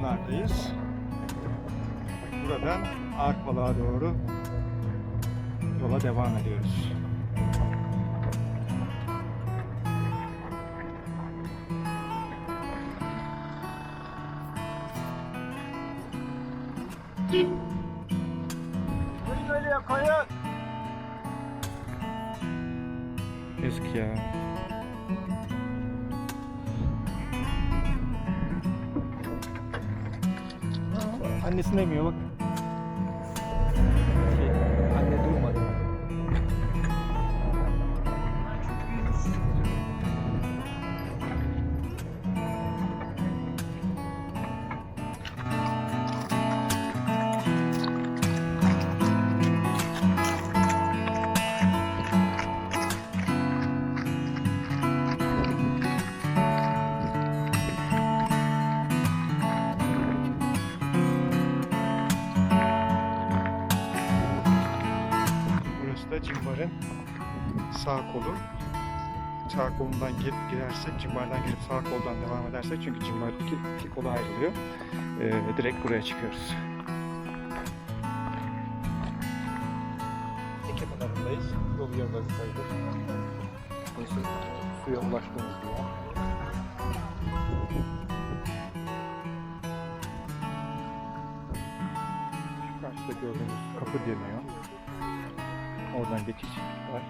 Pınar'dayız. Buradan Arpalığa doğru yola devam ediyoruz. Yazık ya. Annesini emiyor bak. Cimbar'ın sağ kolu. Sağ kolundan girersek, Cimbar'dan girip sağ koldan devam edersek çünkü Cimbar iki, iki kola ayrılıyor. Ee, direkt buraya çıkıyoruz. Eke pınarındayız. Yol yazarı sayılır. Burası suya ulaştığımız bir yer. Şu karşıda gördüğünüz kapı deniyor. Oradan geçiş var.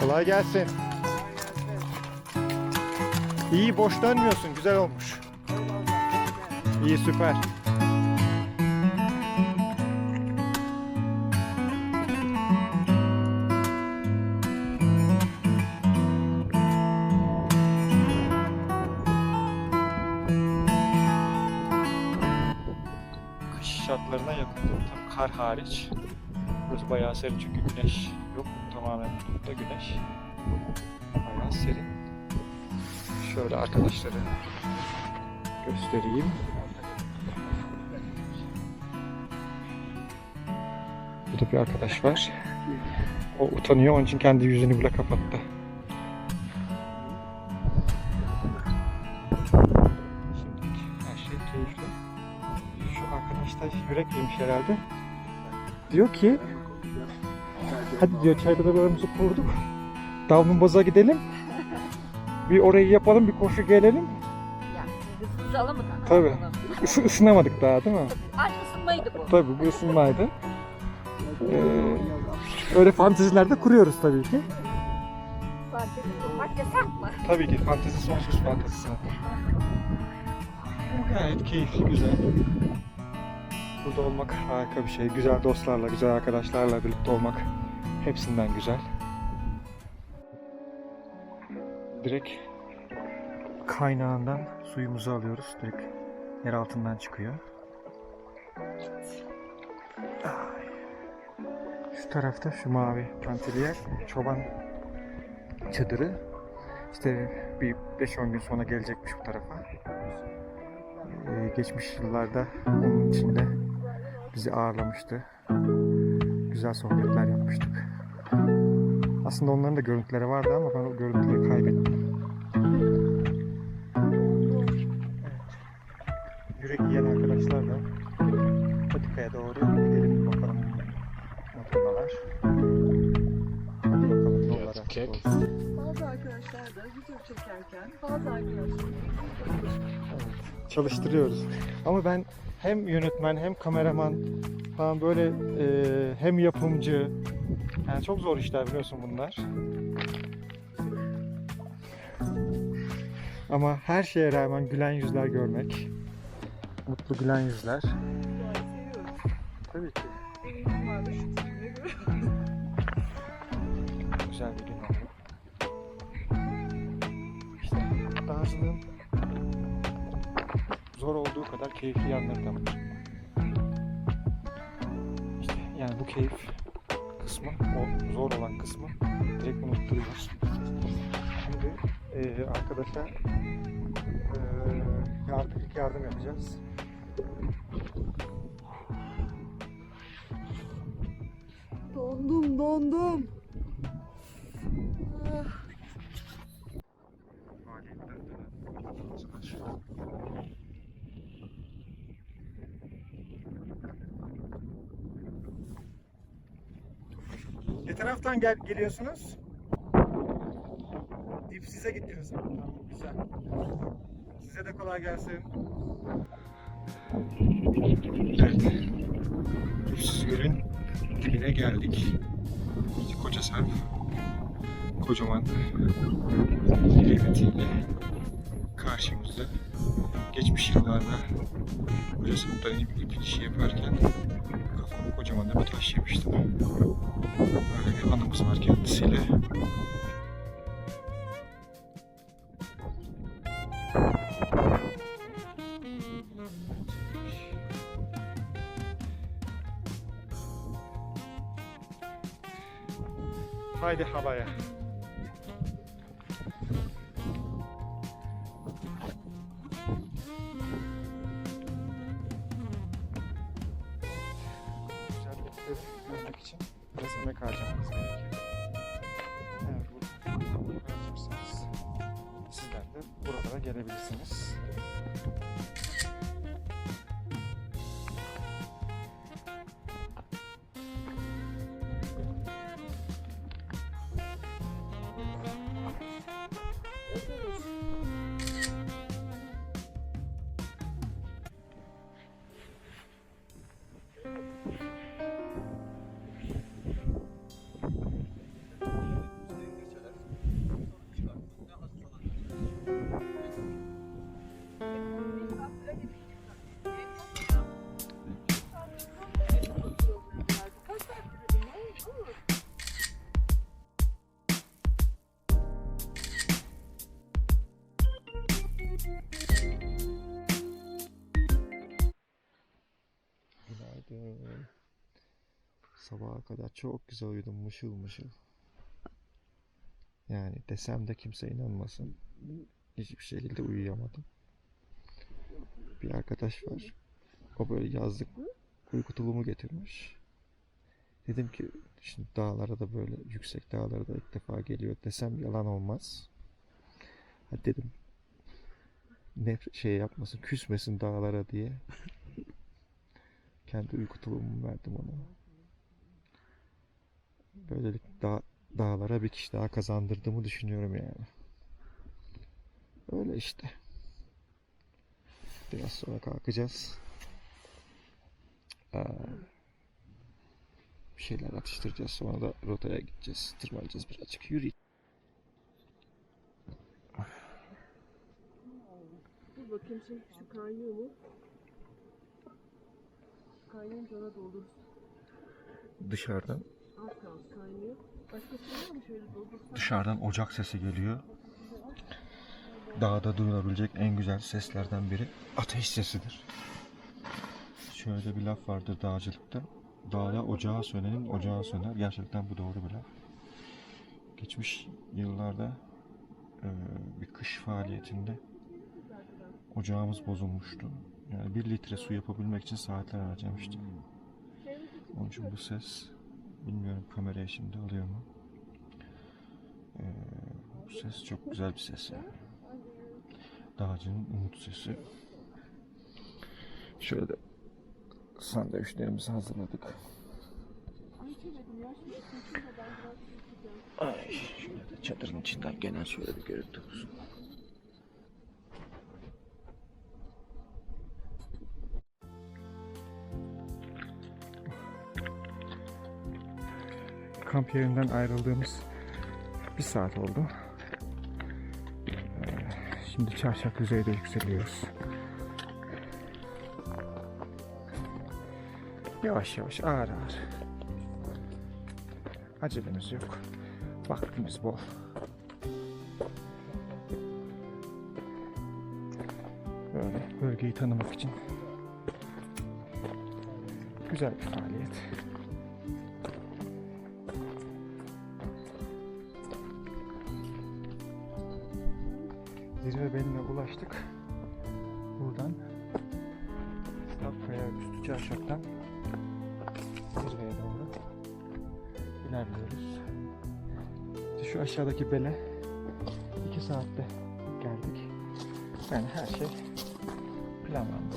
Kolay gelsin. İyi boş dönmüyorsun. Güzel olmuş. İyi süper. Kış şartlarına yakın. Tam kar hariç. Burası bayağı serin çünkü güneş yok. Tamamen bulutta güneş. Bayağı serin. Şöyle arkadaşları göstereyim. Burada bir arkadaş var. O utanıyor, onun için kendi yüzünü bile kapattı. Şimdi her şey keyifli. Şu arkadaş da yürek yemiş herhalde. Diyor ki, hadi diyor çaydanlarımızı kurduk. Davlumbaz'a gidelim. Bir orayı yapalım, bir koşu gelelim. Ya hızlı alamadan. Tabii. Isı, ısınamadık daha değil mi? Artık ısınmaydı bu. Tabii bu ısınmaydı. Ee, öyle fanteziler de kuruyoruz tabii ki. Fark Bak yasak mı? Tabii ki fantezi sonsuz fantezisi. Gayet keyifli, güzel. Burada olmak harika bir şey. Güzel dostlarla, güzel arkadaşlarla birlikte olmak hepsinden güzel. Direkt kaynağından suyumuzu alıyoruz. Direkt yer altından çıkıyor. Şu tarafta şu mavi kantili yer çoban çadırı. İşte bir 5-10 gün sonra gelecekmiş bu tarafa. Ee, geçmiş yıllarda onun içinde bizi ağırlamıştı. Güzel sohbetler yapmıştık. Aslında onların da görüntüleri vardı ama ben o görüntüleri kaybettim. Evet. Yürek yiyen arkadaşlar da patikaya doğru gidelim nasıldalar. Hadi bakalım yollara. kek. doğru. Bazı arkadaşlar da video çekerken bazı arkadaşlar çalıştırıyoruz. Ama ben hem yönetmen hem kameraman falan böyle e, hem yapımcı yani çok zor işler biliyorsun bunlar. Ama her şeye rağmen gülen yüzler görmek, mutlu gülen yüzler. Tabii ki güzel bir gün oldu. İşte dağcılığın zor olduğu kadar keyifli yanları da var. İşte yani bu keyif kısmı, o zor olan kısmı direkt unutturuyoruz. Hem e, arkadaşa e, ilk yardım yapacağız. Dondum dondum. Gel geliyorsunuz? Dipsize gidiyoruz. Tamam, güzel. Size de kolay gelsin. Evet. Dipsiz Göl'ün dibine geldik. Koca sarp. Kocaman kiremitiyle karşımızda. Geçmiş yıllarda koca sarptan ip, ip işi yaparken kafamı kocaman da bir taş yemiştim. Böyle bir anımız var kendisiyle. Haydi havaya. Yes. Sabaha kadar çok güzel uyudum mışıl mışıl. Yani desem de kimse inanmasın. Hiçbir şekilde uyuyamadım. Bir arkadaş var. O böyle yazlık uyku tulumu getirmiş. Dedim ki şimdi dağlara da böyle yüksek dağlara da ilk defa geliyor desem yalan olmaz. Hadi dedim ne şey yapmasın küsmesin dağlara diye kendi uyku tulumumu verdim ona. Böylelikle dağ, dağlara bir kişi daha kazandırdığımı düşünüyorum yani. Öyle işte. Biraz sonra kalkacağız. Aa, bir şeyler atıştıracağız. Sonra da rotaya gideceğiz. Tırmanacağız birazcık. Yürü. Dur bakayım şimdi şu kaynıyor mu? Kaynayınca ona doldururuz. Dışarıdan Dışarıdan ocak sesi geliyor. Dağda duyulabilecek en güzel seslerden biri ateş sesidir. Şöyle bir laf vardır dağcılıkta. Dağda ocağı sönenin ocağı söner. Gerçekten bu doğru bir laf. Geçmiş yıllarda e, bir kış faaliyetinde ocağımız bozulmuştu. Yani bir litre su yapabilmek için saatler harcamıştım. Onun için bu ses bilmiyorum kameraya şimdi alıyor mu? Ee, bu ses çok güzel bir ses. Dağcının umut sesi. Şöyle de sandviçlerimizi hazırladık. Ay, şöyle de çadırın içinden genel şöyle bir görüntü olsun. Kamp yerinden ayrıldığımız bir saat oldu. Ee, Şimdi çarşaf düzeyde yükseliyoruz. Yavaş yavaş ağır ağır. Acelemiz yok. Vaktimiz bol. Böyle bölgeyi tanımak için güzel bir faaliyet. Beline ulaştık. Buradan Stakkaya Üstü Çarşaf'tan zirveye doğru ilerliyoruz. Şu aşağıdaki bele 2 saatte geldik. Yani her şey planlandı.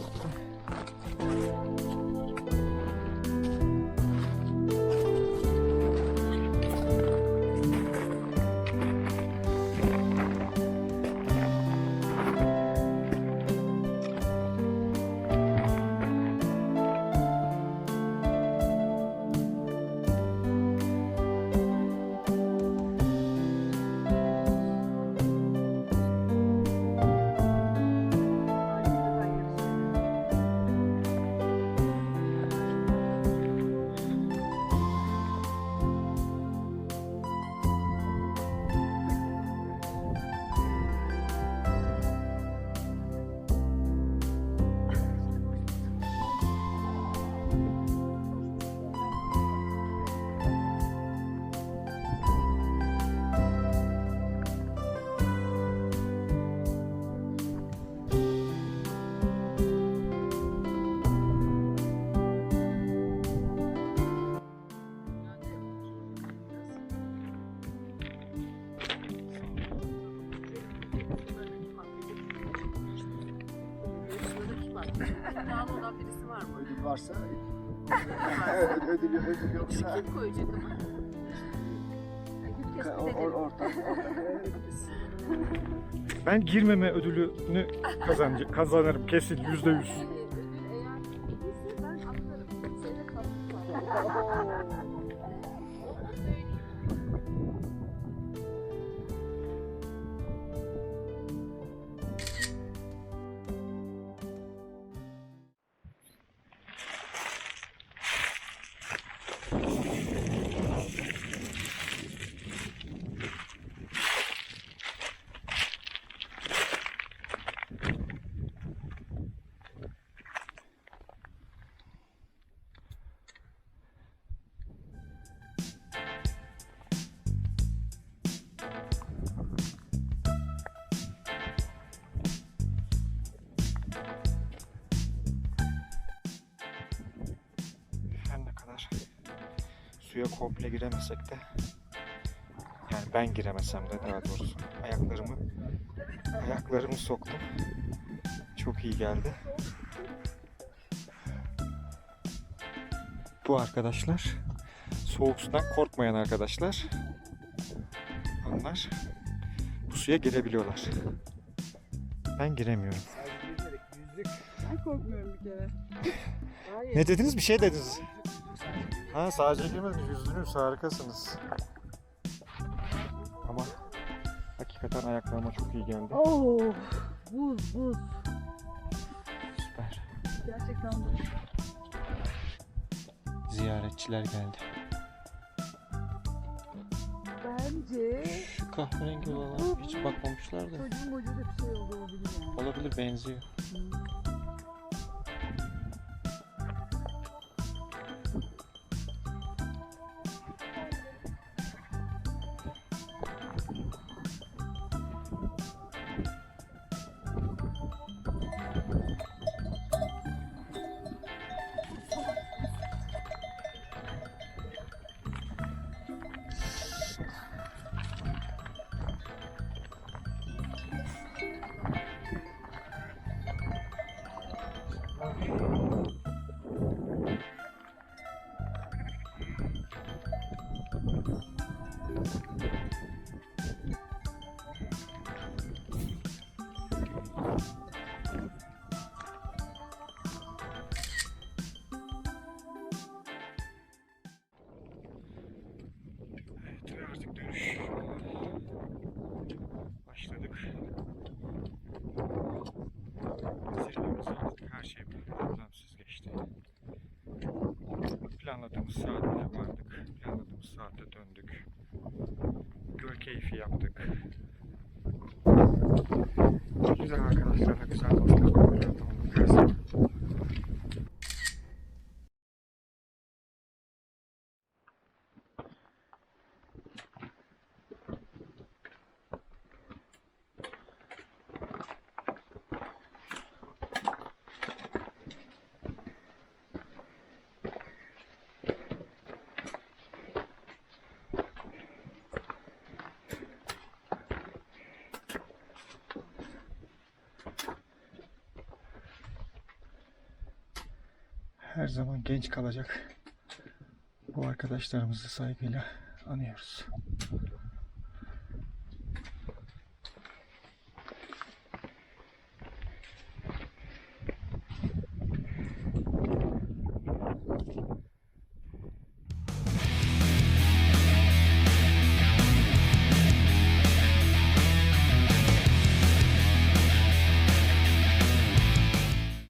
Varsa ödül, ödül, ödül yoksa Kim koyacak ama? or, ortak. Ben girmeme ödülünü kazanca- kazanırım kesin yüzde yüz. Suya komple giremesek de yani ben giremesem de daha doğrusu ayaklarımı ayaklarımı soktum. Çok iyi geldi. Bu arkadaşlar soğuk sudan korkmayan arkadaşlar. Onlar bu suya girebiliyorlar. Ben giremiyorum. Ben korkmuyorum bir kere. Hayır. Ne dediniz? Bir şey dediniz. Ha sadece girmediniz. Yüzdünüz. Harikasınız. Ama hakikaten ayaklarıma çok iyi geldi. Oh, buz buz. Süper. Gerçekten buz. Ziyaretçiler geldi. Bence Şu kahverengi olan hiç bakmamışlar da. çocuğun ucunda bir şey oldu olabilir yani. Olabilir benziyor. Evet Planladığımız saatte vardık. Planladığımız saatte döndük. Göl keyfi yaptık. Güzel arkadaşlarla güzel dostlarla böyle olduk. Her zaman. Her zaman genç kalacak bu arkadaşlarımızı saygıyla anıyoruz.